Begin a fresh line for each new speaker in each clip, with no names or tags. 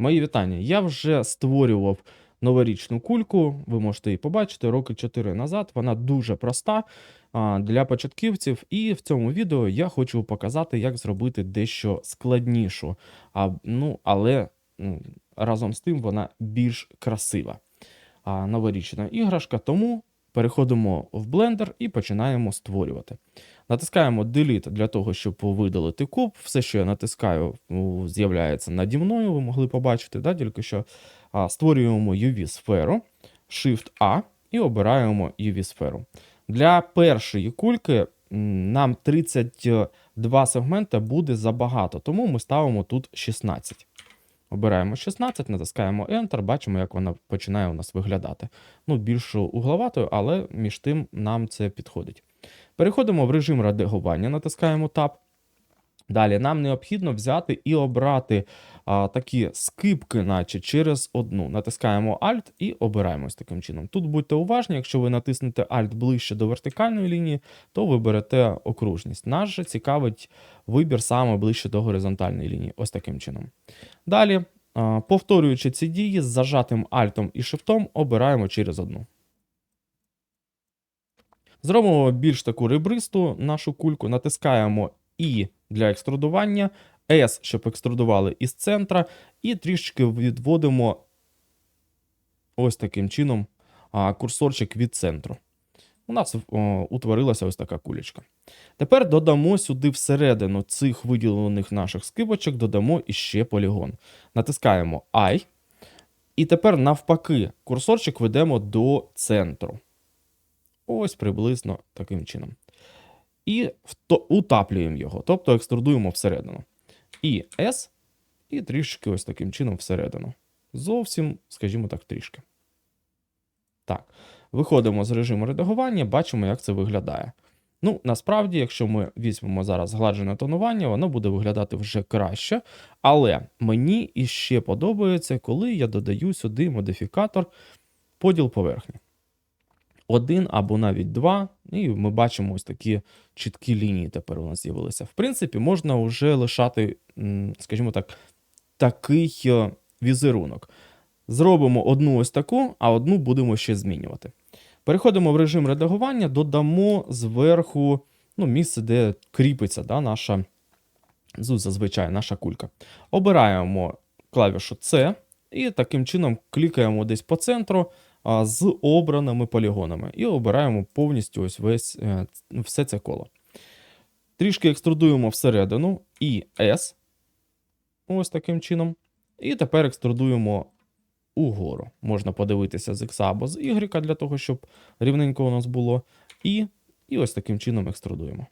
Мої вітання. Я вже створював новорічну кульку. Ви можете її побачити роки 4 назад. Вона дуже проста для початківців. І в цьому відео я хочу показати, як зробити дещо складнішу. А, ну, але разом з тим вона більш красива. А, новорічна іграшка. Тому переходимо в блендер і починаємо створювати. Натискаємо Delete для того, щоб видалити куб. Все, що я натискаю, з'являється наді мною. Ви могли побачити, да, тільки що а, створюємо UV-сферу, Shift-A і обираємо UV-сферу. Для першої кульки нам 32 сегмента буде забагато, тому ми ставимо тут 16. Обираємо 16, натискаємо Enter, бачимо, як вона починає у нас виглядати. Ну, більш угловатою, але між тим нам це підходить. Переходимо в режим редагування, натискаємо Tab. Далі нам необхідно взяти і обрати а, такі скипки, наче через одну. Натискаємо Alt і обираємо ось таким чином. Тут будьте уважні, якщо ви натиснете Alt ближче до вертикальної лінії, то ви берете окружність. Нас же цікавить вибір саме ближче до горизонтальної лінії. Ось таким чином. Далі, а, повторюючи ці дії, з зажатим Alt і Shift обираємо через одну. Зробимо більш таку ребристу нашу кульку, натискаємо І для екструдування, S, щоб екструдували із центра, і трішечки відводимо ось таким чином курсорчик від центру. У нас о, утворилася ось така кулечка. Тепер додамо сюди всередину цих виділених наших скибочок, додамо іще полігон. Натискаємо I. І тепер навпаки курсорчик ведемо до центру. Ось приблизно таким чином. І утаплюємо його, тобто екструдуємо всередину. І S, і трішки ось таким чином всередину. Зовсім, скажімо так, трішки. Так, виходимо з режиму редагування, бачимо, як це виглядає. Ну, насправді, якщо ми візьмемо зараз згладжене тонування, воно буде виглядати вже краще. Але мені іще подобається, коли я додаю сюди модифікатор поділ поверхні один або навіть два, і ми бачимо ось такі чіткі лінії тепер у нас з'явилися. В принципі, можна вже лишати, скажімо так, такий е, візерунок. Зробимо одну ось таку, а одну будемо ще змінювати. Переходимо в режим редагування, додамо зверху ну, місце, де кріпиться да, наша, ну, зазвичай наша кулька. Обираємо клавішу C і таким чином клікаємо десь по центру з обраними полігонами. І обираємо повністю ось весь, е, все це коло. Трішки екструдуємо всередину і S. Ось таким чином. І тепер екструдуємо угору. Можна подивитися з X або з Y для того, щоб рівненько у нас було. І, і ось таким чином екструдуємо.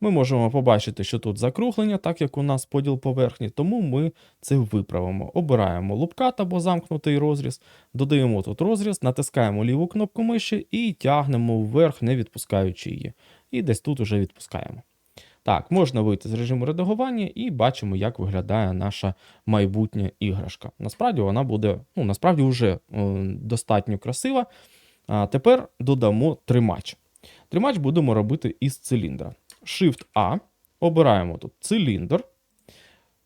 Ми можемо побачити, що тут закруглення, так як у нас поділ поверхні, тому ми це виправимо. Обираємо лупкат або замкнутий розріз, додаємо тут розріз, натискаємо ліву кнопку миші і тягнемо вверх, не відпускаючи її. І десь тут уже відпускаємо. Так, можна вийти з режиму редагування і бачимо, як виглядає наша майбутня іграшка. Насправді вона буде, ну, насправді вже е, достатньо красива. А тепер додамо тримач. Тримач будемо робити із циліндра. Shift-A, обираємо тут циліндр.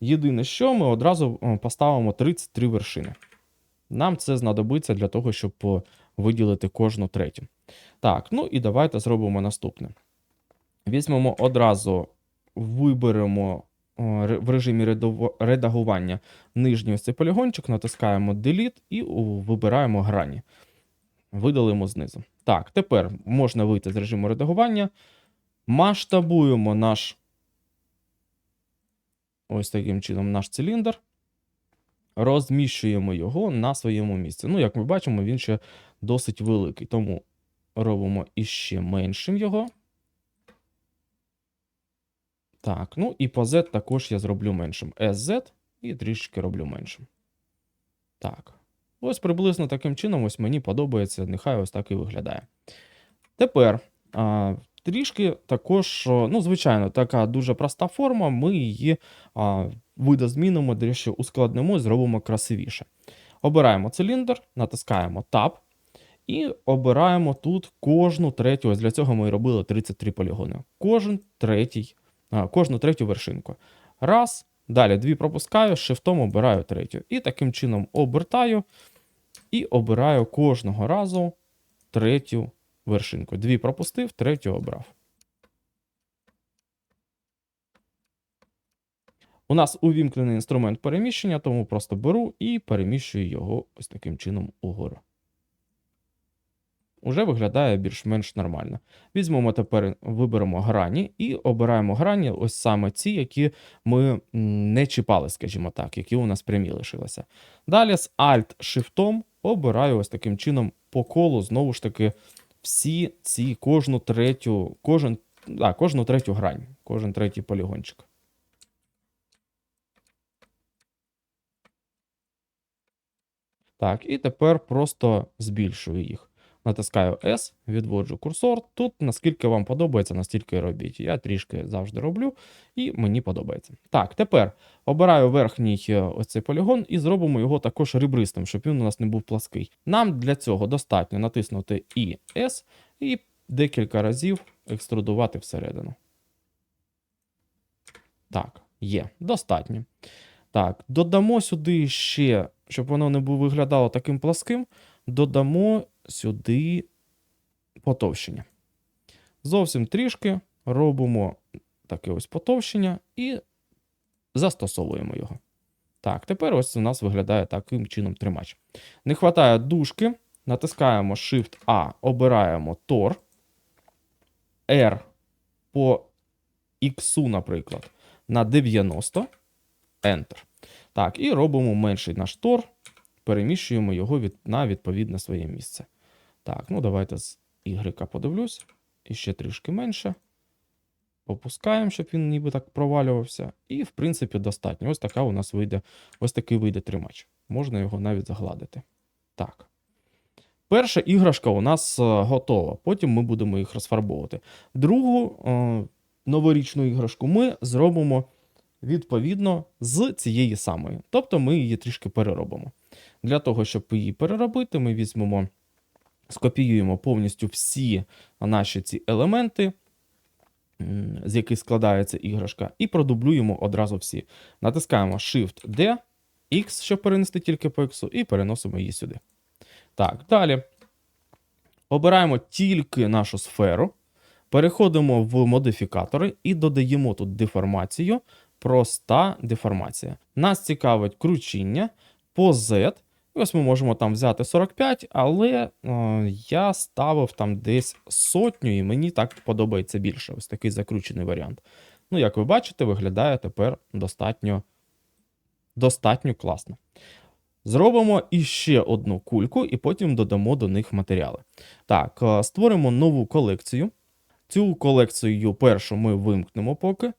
Єдине, що ми одразу е, поставимо 33 вершини. Нам це знадобиться для того, щоб е, виділити кожну третю. Так, ну і давайте зробимо наступне. Візьмемо одразу, виберемо е, в режимі редагування нижній ось цей полігончик, натискаємо Delete і вибираємо грані. Видалимо знизу. Так, тепер можна вийти з режиму редагування. Масштабуємо наш ось таким чином наш циліндр. Розміщуємо його на своєму місці. Ну, як ми бачимо, він ще досить великий. Тому робимо іще меншим його. Так, ну і по Z також я зроблю меншим. SZ і трішки роблю меншим. Так. Ось приблизно таким чином, ось мені подобається, нехай ось так і виглядає. Тепер а, трішки також, ну, звичайно, така дуже проста форма, ми її а, видозмінимо, дещо ускладнимо і зробимо красивіше. Обираємо циліндр, натискаємо Tab і обираємо тут кожну третю. Ось для цього ми і робили 33 полігони. Кожен третій, а, кожну третю вершинку. Раз, Далі дві пропускаю, шифтом обираю третю. І таким чином обертаю і обираю кожного разу третю вершинку. Дві пропустив, третю обрав. У нас увімкнений інструмент переміщення, тому просто беру і переміщую його ось таким чином угору. Уже виглядає більш-менш нормально. Візьмемо тепер, виберемо грані і обираємо грані, ось саме ці, які ми не чіпали, скажімо так, які у нас прямі лишилися. Далі з Alt-Shift обираю ось таким чином по колу, знову ж таки, всі ці кожну третю, кожен, а, кожну третю грань, кожен третій полігончик. Так, і тепер просто збільшую їх. Натискаю S, відводжу курсор. Тут наскільки вам подобається, настільки робіть. Я трішки завжди роблю, і мені подобається. Так, тепер обираю верхній е, ось цей полігон і зробимо його також ребристим, щоб він у нас не був плаский. Нам для цього достатньо натиснути і S і декілька разів екструдувати всередину. Так, є, достатньо. Так, додамо сюди ще, щоб воно не виглядало таким пласким, додамо сюди потовщення. Зовсім трішки робимо таке ось потовщення і застосовуємо його. Так, тепер ось у нас виглядає таким чином тримач. Не вистачає дужки, натискаємо Shift-A, обираємо Tor, R по X, наприклад, на 90, Enter. Так, і робимо менший наш Tor, переміщуємо його від, на відповідне своє місце. Так, ну давайте з Y подивлюсь. І ще трішки менше. Опускаємо, щоб він ніби так провалювався. І, в принципі, достатньо. Ось така у нас вийде, ось такий вийде тримач. Можна його навіть загладити. Так. Перша іграшка у нас е, готова. Потім ми будемо їх розфарбовувати. Другу е, новорічну іграшку ми зробимо відповідно з цієї самої. Тобто ми її трішки переробимо. Для того, щоб її переробити, ми візьмемо, скопіюємо повністю всі наші ці елементи, з яких складається іграшка, і продублюємо одразу всі. Натискаємо Shift-D, X, щоб перенести тільки по X, і переносимо її сюди. Так, далі. Обираємо тільки нашу сферу, переходимо в модифікатори і додаємо тут деформацію, проста деформація. Нас цікавить кручіння по Z. І ось ми можемо там взяти 45, але е, я ставив там десь сотню, і мені так подобається більше. Ось такий закручений варіант. Ну, як ви бачите, виглядає тепер достатньо, достатньо класно. Зробимо іще одну кульку, і потім додамо до них матеріали. Так, е, створимо нову колекцію. Цю колекцію першу ми вимкнемо поки,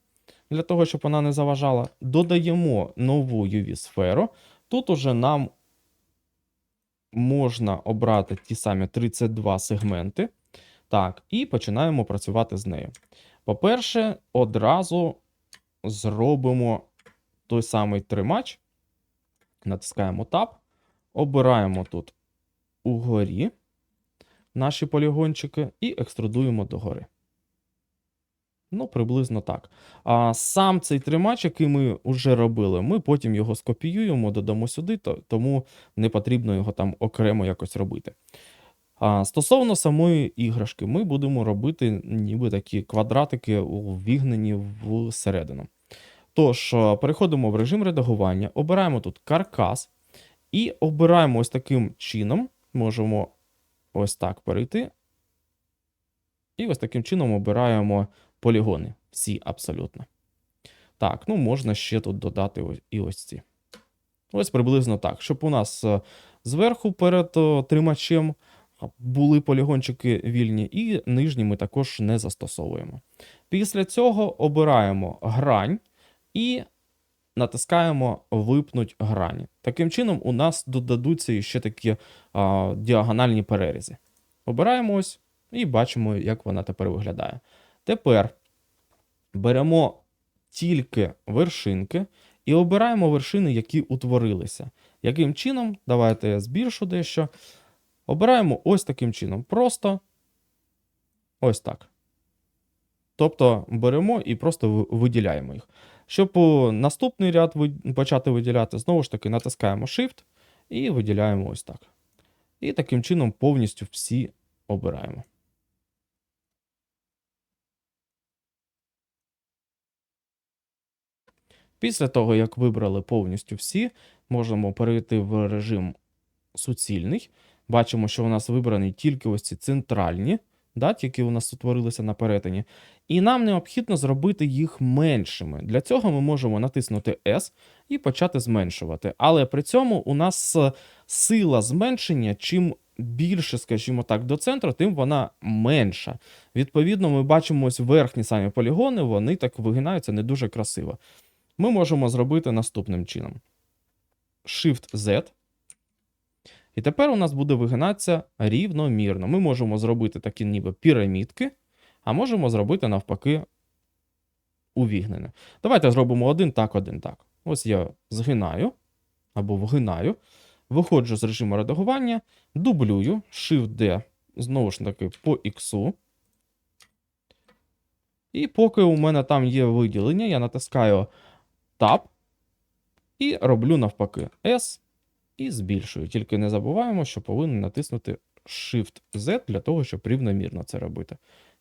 для того, щоб вона не заважала. Додаємо нову UV-сферу. Тут уже нам можна обрати ті самі 32 сегменти. Так, і починаємо працювати з нею. По-перше, одразу зробимо той самий тримач. Натискаємо Tab, обираємо тут угорі наші полігончики і екструдуємо догори. Ну, приблизно так. А сам цей тримач, який ми вже робили, ми потім його скопіюємо, додамо сюди, то, тому не потрібно його там окремо якось робити. А Стосовно самої іграшки, ми будемо робити ніби такі квадратики увігнені всередину. Тож, переходимо в режим редагування, обираємо тут каркас і обираємо ось таким чином. Можемо ось так перейти. І ось таким чином обираємо полігони. Всі абсолютно. Так, ну можна ще тут додати і ось ці. Ось приблизно так. Щоб у нас е, зверху перед тримачем були полігончики вільні, і нижні ми також не застосовуємо. Після цього обираємо грань і натискаємо Випнуть грані. Таким чином, у нас додадуться ще такі а, діагональні перерізи. Обираємо ось і бачимо, як вона тепер виглядає. Тепер беремо тільки вершинки і обираємо вершини, які утворилися. Яким чином? Давайте я збільшу дещо. Обираємо ось таким чином. Просто ось так. Тобто беремо і просто виділяємо їх. Щоб наступний ряд почати виділяти, знову ж таки натискаємо Shift і виділяємо ось так. І таким чином повністю всі обираємо. Після того, як вибрали повністю всі, можемо перейти в режим суцільний. Бачимо, що у нас вибрані тільки ось ці центральні, да, які у нас утворилися на перетині. І нам необхідно зробити їх меншими. Для цього ми можемо натиснути S і почати зменшувати. Але при цьому у нас сила зменшення, чим більше, скажімо так, до центру, тим вона менша. Відповідно, ми бачимо ось верхні самі полігони, вони так вигинаються не дуже красиво. Ми можемо зробити наступним чином: Shift-Z. І тепер у нас буде вигинатися рівномірно. Ми можемо зробити такі ніби пірамідки, а можемо зробити навпаки увігнене. Давайте зробимо один так, один так. Ось я згинаю або вгинаю, виходжу з режиму редагування, дублюю, Shift-D, знову ж таки, по X. І поки у мене там є виділення, я натискаю Tab і роблю навпаки S і збільшую. Тільки не забуваємо, що повинен натиснути Shift-Z для того, щоб рівномірно це робити.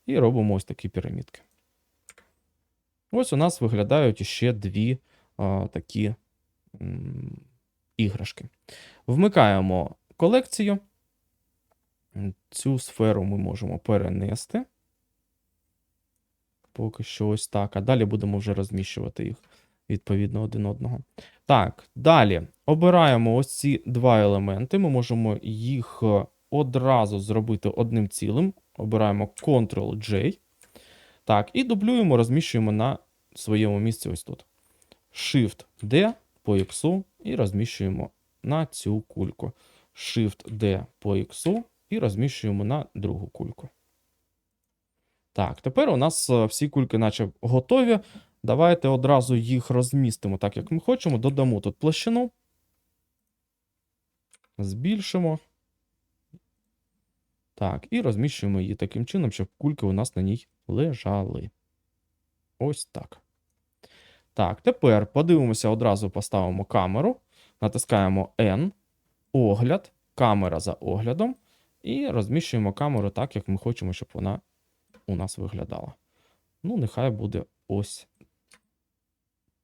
І робимо ось такі пірамідки. Ось у нас виглядають ще дві а, такі м, іграшки. Вмикаємо колекцію. Цю сферу ми можемо перенести. Поки що ось так. А далі будемо вже розміщувати їх відповідно один одного. Так, далі обираємо ось ці два елементи. Ми можемо їх е, одразу зробити одним цілим. Обираємо Ctrl-J. Так, і дублюємо, розміщуємо на своєму місці ось тут. Shift-D по X і розміщуємо на цю кульку. Shift-D по X і розміщуємо на другу кульку. Так, тепер у нас е, всі кульки, наче готові. Давайте одразу їх розмістимо так, як ми хочемо. Додамо тут площину. Збільшимо. Так, і розміщуємо її таким чином, щоб кульки у нас на ній лежали. Ось так. Так, тепер подивимося, одразу поставимо камеру. Натискаємо N, огляд, камера за оглядом. І розміщуємо камеру так, як ми хочемо, щоб вона у нас виглядала. Ну, нехай буде ось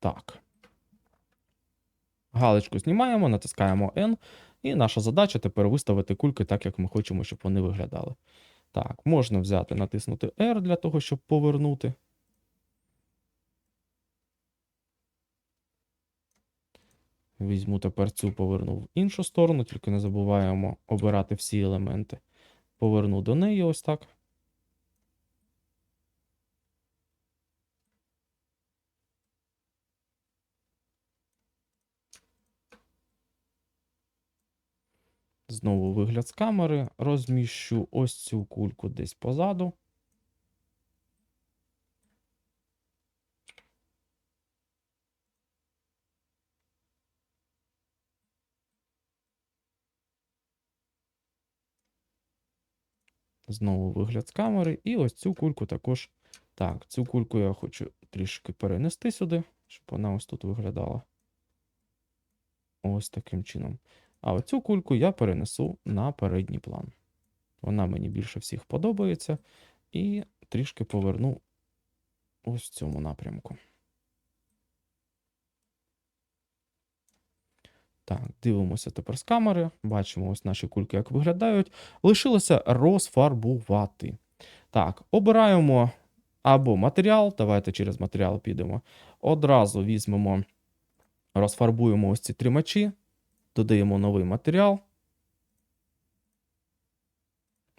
так. Галочку знімаємо, натискаємо N. І наша задача тепер виставити кульки так, як ми хочемо, щоб вони виглядали. Так, можна взяти, натиснути R для того, щоб повернути. Візьму тепер цю поверну в іншу сторону, тільки не забуваємо обирати всі елементи. Поверну до неї ось так. Знову вигляд з камери. Розміщу ось цю кульку десь позаду. Знову вигляд з камери. І ось цю кульку також. Так, цю кульку я хочу трішки перенести сюди, щоб вона ось тут виглядала. Ось таким чином. А оцю кульку я перенесу на передній план. Вона мені більше всіх подобається. І трішки поверну ось в цьому напрямку. Так, дивимося тепер з камери. Бачимо ось наші кульки, як виглядають. Лишилося розфарбувати. Так, обираємо або матеріал. Давайте через матеріал підемо. Одразу візьмемо, розфарбуємо ось ці тримачі. Додаємо новий матеріал.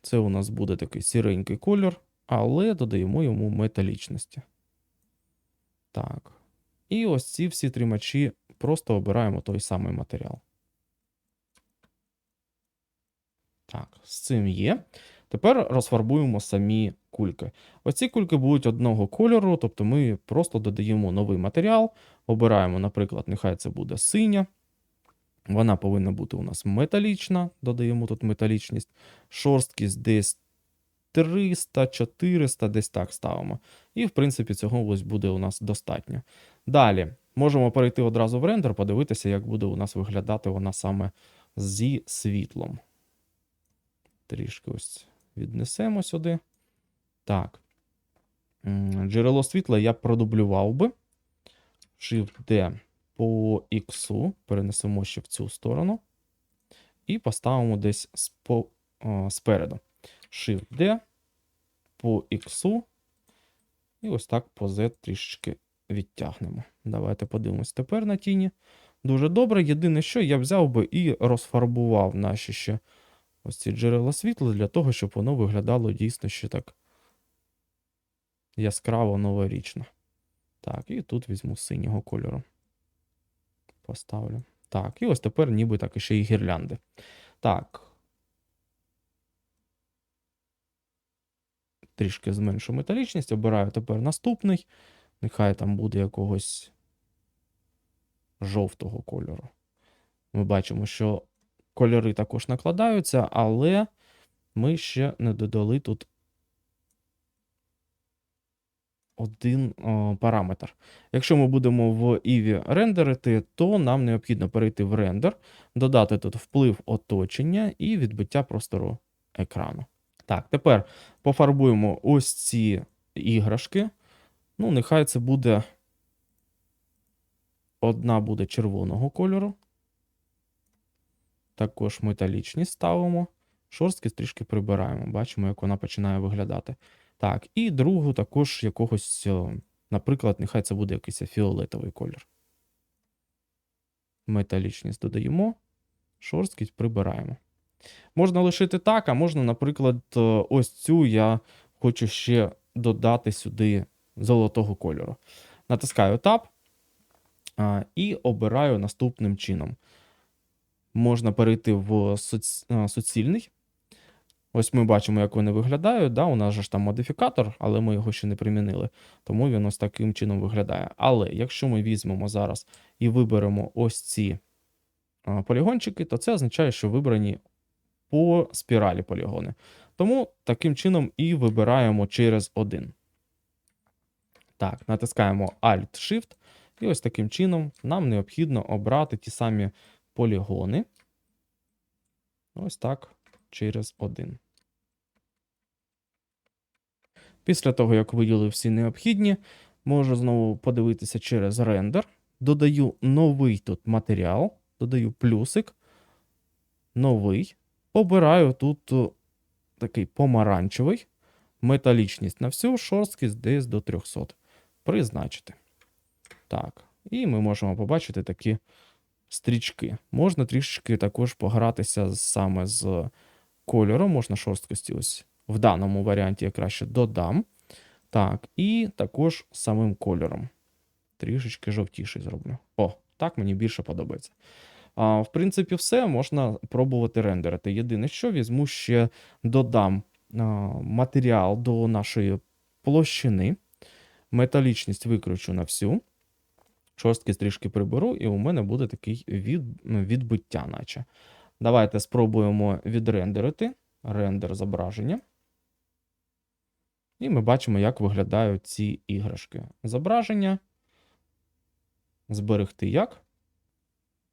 Це у нас буде такий сіренький кольор, але додаємо йому металічності. Так. І ось ці всі тримачі просто обираємо той самий матеріал. Так, з цим є. Тепер розфарбуємо самі кульки. Оці кульки будуть одного кольору, тобто ми просто додаємо новий матеріал, обираємо, наприклад, нехай це буде синя. Вона повинна бути у нас металічна, додаємо тут металічність, шорсткість десь 300, 400, десь так ставимо. І, в принципі, цього ось буде у нас достатньо. Далі можемо перейти одразу в рендер, подивитися, як буде у нас виглядати вона саме зі світлом. Трішки ось віднесемо сюди. Так. Джерело світла я продублював би. Shift-D по X, перенесемо ще в цю сторону. І поставимо десь спо, о, спереду. Shift-D по X. І ось так по Z трішечки відтягнемо. Давайте подивимось тепер на тіні. Дуже добре. Єдине, що я взяв би і розфарбував наші ще ось ці джерела світла для того, щоб воно виглядало дійсно ще так яскраво новорічно. Так, і тут візьму синього кольору. Поставлю. Так, і ось тепер ніби так іще і гірлянди. Так. Трішки зменшу металічність. Обираю тепер наступний. Нехай там буде якогось жовтого кольору. Ми бачимо, що кольори також накладаються, але ми ще не додали тут один о, параметр. Якщо ми будемо в Eevee рендерити, то нам необхідно перейти в рендер, додати тут вплив оточення і відбиття простору екрану. Так, тепер пофарбуємо ось ці іграшки. Ну, нехай це буде. Одна буде червоного кольору. Також металічність ставимо. Шорсткість трішки прибираємо. Бачимо, як вона починає виглядати. Так, і другу також якогось, наприклад, нехай це буде якийсь фіолетовий колір. Металічність додаємо, шорсткість прибираємо. Можна лишити так, а можна, наприклад, е, ось цю я хочу ще додати сюди золотого кольору. Натискаю Tab і обираю наступним чином. Можна перейти в соц- суцільний. Ось ми бачимо, як вони виглядають. Да? У нас же ж там модифікатор, але ми його ще не примінили. Тому він ось таким чином виглядає. Але якщо ми візьмемо зараз і виберемо ось ці полігончики, то це означає, що вибрані по спіралі полігони. Тому таким чином і вибираємо через один. Так, натискаємо Alt-Shift. І ось таким чином нам необхідно обрати ті самі полігони. Ось так, через один. Після того, як виділив всі необхідні, можу знову подивитися через рендер. Додаю новий тут матеріал, додаю плюсик, новий. Обираю тут такий помаранчевий, металічність на всю, шорсткість десь до 300. Призначити. Так, і ми можемо побачити такі стрічки. Можна трішечки також погратися саме з кольором, можна шорсткості ось в даному варіанті я краще додам. Так, і також самим кольором. Трішечки жовтіший зроблю. О, так мені більше подобається. А, в принципі, все можна пробувати рендерити. Єдине, що візьму ще додам а, матеріал до нашої площини. Металічність викручу на всю. Шорстки трішки приберу, і у мене буде такий від, ну, відбиття, наче. Давайте спробуємо відрендерити рендер зображення. І ми бачимо, як виглядають ці іграшки. Зображення. Зберегти як.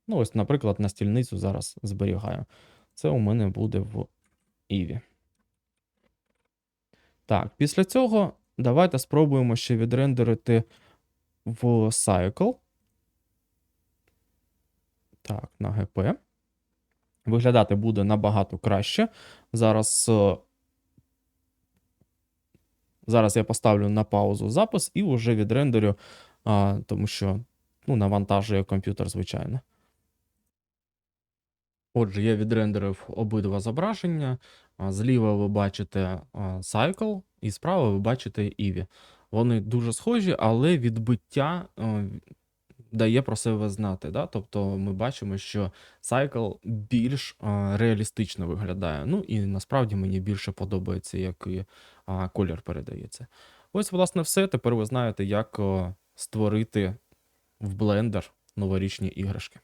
Ну, ось, наприклад, на стільницю зараз зберігаю. Це у мене буде в Іві. Так, після цього давайте спробуємо ще відрендерити в Cycle. Так, на GP. Виглядати буде набагато краще. Зараз, е, зараз я поставлю на паузу запис і вже відрендерю, тому що ну, навантажує комп'ютер, звичайно. Отже, я відрендерив обидва зображення. Зліва ви бачите Cycle, і справа ви бачите Eevee. Вони дуже схожі, але відбиття дає про себе знати. Да? Тобто ми бачимо, що Cycle більш а, реалістично виглядає. Ну і насправді мені більше подобається, як і а, колір передається. Ось, власне, все. Тепер ви знаєте, як е, створити в Blender новорічні іграшки.